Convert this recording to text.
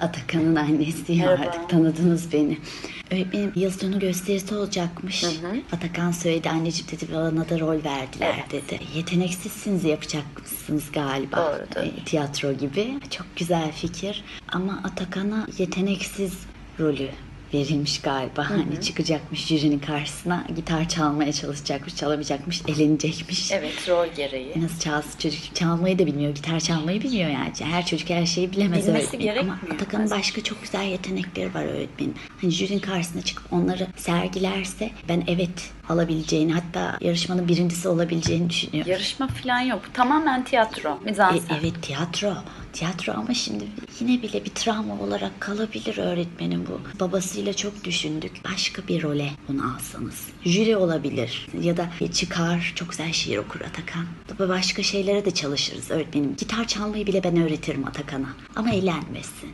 Atakan'ın annesiyim Merhaba. artık tanıdınız beni. Öğretmenim yıl sonu gösterisi olacakmış. Atakan söyledi anneciğim dedi bana da rol verdiler dedi. Yeteneksizsiniz yapacakmışsınız galiba. Doğrudur. E, tiyatro gibi. Çok güzel fikir. Ama Atakan'a yeteneksiz rolü verilmiş galiba. Hani çıkacakmış jürinin karşısına gitar çalmaya çalışacakmış, çalamayacakmış, elenecekmiş. Evet rol gereği. Nasıl çalsın çocuk çalmayı da bilmiyor, gitar çalmayı bilmiyor yani. Her çocuk her şeyi bilemez Bilmesi öğretmenim. Ama gerekmiyor Atakan'ın bazen. başka çok güzel yetenekleri var öğretmenim. Hani jürinin karşısına çıkıp onları sergilerse ben evet alabileceğini hatta yarışmanın birincisi olabileceğini düşünüyorum. Yarışma falan yok. Tamamen tiyatro. Mizansen. E, evet tiyatro. Tiyatro ama şimdi yine bile bir travma olarak kalabilir öğretmenim bu. Babasıyla çok düşündük. Başka bir role onu alsanız. Jüri olabilir. Ya da çıkar çok güzel şiir okur Atakan. Başka şeylere de çalışırız öğretmenim. Gitar çalmayı bile ben öğretirim Atakan'a. Ama eğlenmesin.